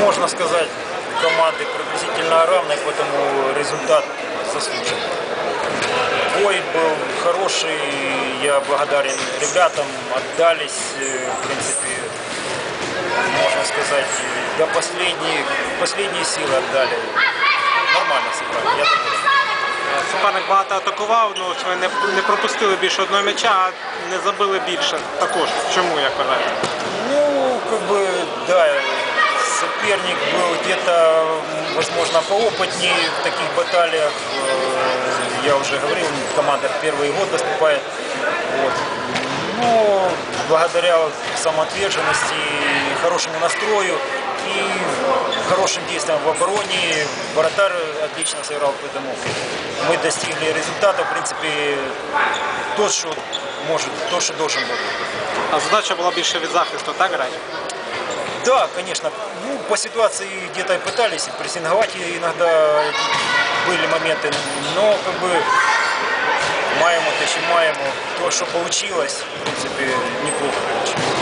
можно сказать, команды приблизительно равные, поэтому результат заслужен. Бой был хороший, я благодарен ребятам, отдались, э, в принципе, можно сказать, до последней, последние силы отдали. Нормально сыграли, я доволен. Суперник багато атакував, ну ось ви не, не пропустили більше одного м'яча, а не забили більше також. Чому, як вважаєте? Ну, как бы, да, соперник был где-то, м, возможно, поопытнее в таких баталиях. Э, Я уже говорил, команда первый год выступает. Вот. Но благодаря самоотверженности, хорошему настрою и хорошим действиям в обороне, вратарь отлично сыграл, поэтому мы достигли результата, в принципе, то, что может, то, что должен был. А задача була більше від захисту, так грати? Да, конечно. Ну, по ситуации где-то и пытались прессинговать, и иногда были моменты, но как бы маємо те, що маємо. То, що получилось, в принципе, неплохо получилось.